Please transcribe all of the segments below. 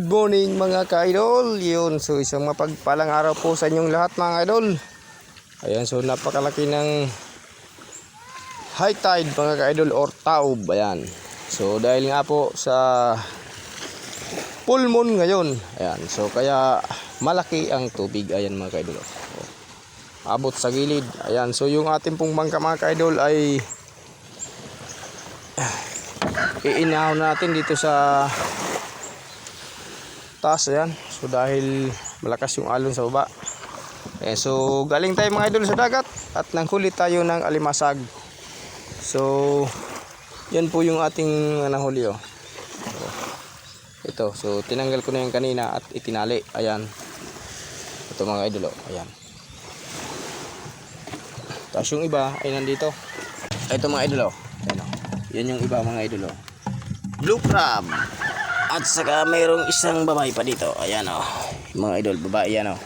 morning mga ka-idol. Yun, so isang mapagpalang araw po sa inyong lahat mga idol. Ayan, so napakalaki ng high tide mga ka-idol or taob. Ayan. So dahil nga po sa full moon ngayon. Ayan, so kaya malaki ang tubig. Ayan mga ka-idol. Abot sa gilid. Ayan, so yung ating pong bangka mga ka-idol ay iinahaw natin dito sa taas ayan so dahil malakas yung alon sa baba eh, so galing tayo mga idol sa dagat at nanghuli tayo ng alimasag so yan po yung ating nahuli oh. Ito so tinanggal ko na yung kanina at itinali ayan ito mga idol oh. ayan tapos yung iba ay nandito ito mga idol oh. ayan, oh. yan yung iba mga idol oh. blue crab at saka mayroong isang babae pa dito. Ayan o. Mga idol, babae yan o.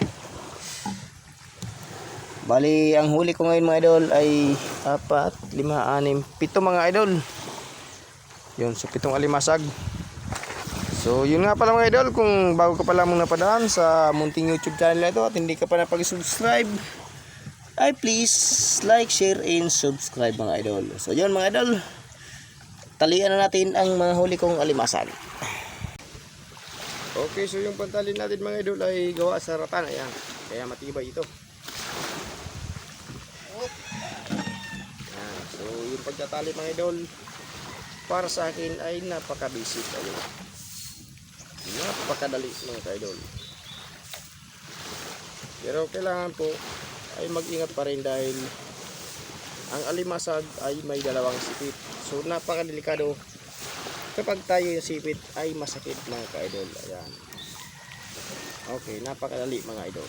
Bali, ang huli ko ngayon mga idol ay apat, lima, anim, pito mga idol. Yun, so pitong alimasag. So, yun nga pala mga idol, kung bago ka pa lamang napadaan sa munting YouTube channel na ito at hindi ka pa napag-subscribe, ay please like, share, and subscribe mga idol. So, yun mga idol, talian na natin ang mga huli kong alimasag. Okay, so yung pantalin natin mga idol ay gawa sa ratan. Ayan, kaya matibay ito. Ayan, so yung pagtatali mga idol, para sa akin ay napaka-basic. Ayun. Napakadali mga idol. Pero kailangan po ay mag-ingat pa rin dahil ang alimasag ay may dalawang sipit. So napakadelikado kapag tayo yung sipit ay masakit mga ka-idol. Ayan. Okay, napakadali mga idol.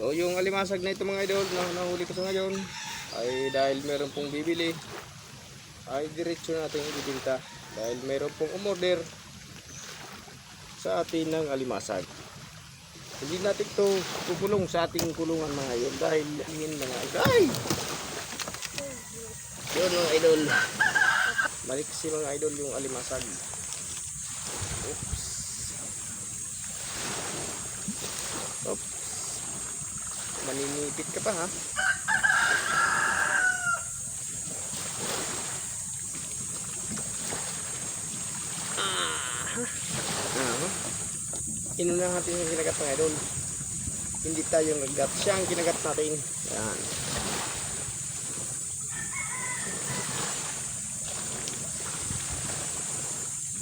So yung alimasag na ito mga idol na nahuli ko sa ngayon ay dahil meron pong bibili ay diretso natin ibibinta dahil meron pong umorder sa atin ng alimasag. Hindi natin ito kukulong sa ating kulungan mga idol dahil ingin mga. Ay! Yun mga idol. Balik kasi mga idol yung alimasag. Oops. Oops. Maninipit ka pa ha. Ah. Ah. Natin yung kinagat mga idol. Hindi tayo naggat. Siya ang kinagat natin. Yan.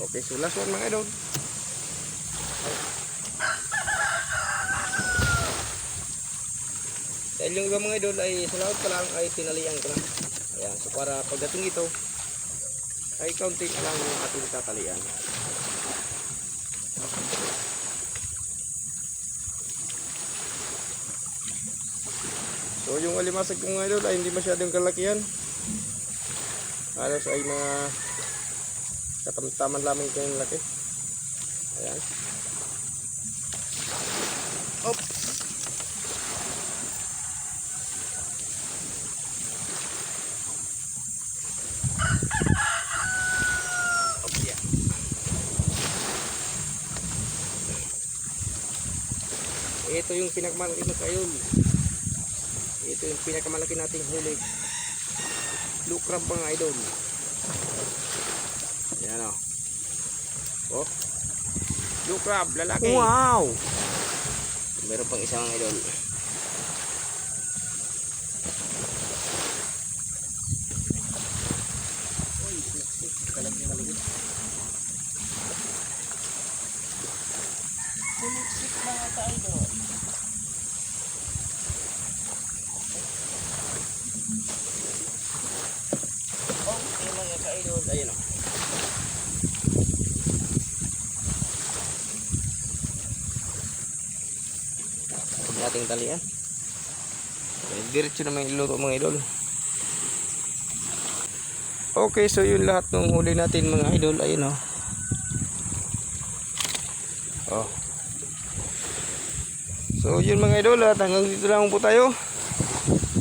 Okay, so last one mga idol. Dahil yung iba mga idol ay sa lahat pa lang ay tinalian ko na. Ayan, so para pagdating ito ay kaunti na lang yung ating tatalian. So yung alimasag ko mga idol ay hindi masyadong kalakihan. Halos ay mga katamtaman lamang ito yung laki. Ayan. Yeah. ito yung pinakamalaki na kayon ito yung pinakamalaki nating huli. Crab mga idol yan o. Oh. Blue crab, lalaki. Wow! Meron pang isang idol. Uy, siksik. Talagang maligit. Sumiksik mga ka-idol. Okay mga ka-idol. Ayun o. Nating talian. Eh, Diretso naman iluto mga idol. Okay, so yun lahat ng huli natin mga idol. Ayun o. Oh. So yun mga idol at hanggang dito lang po tayo.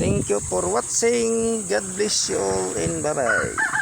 Thank you for watching. God bless you all and bye bye.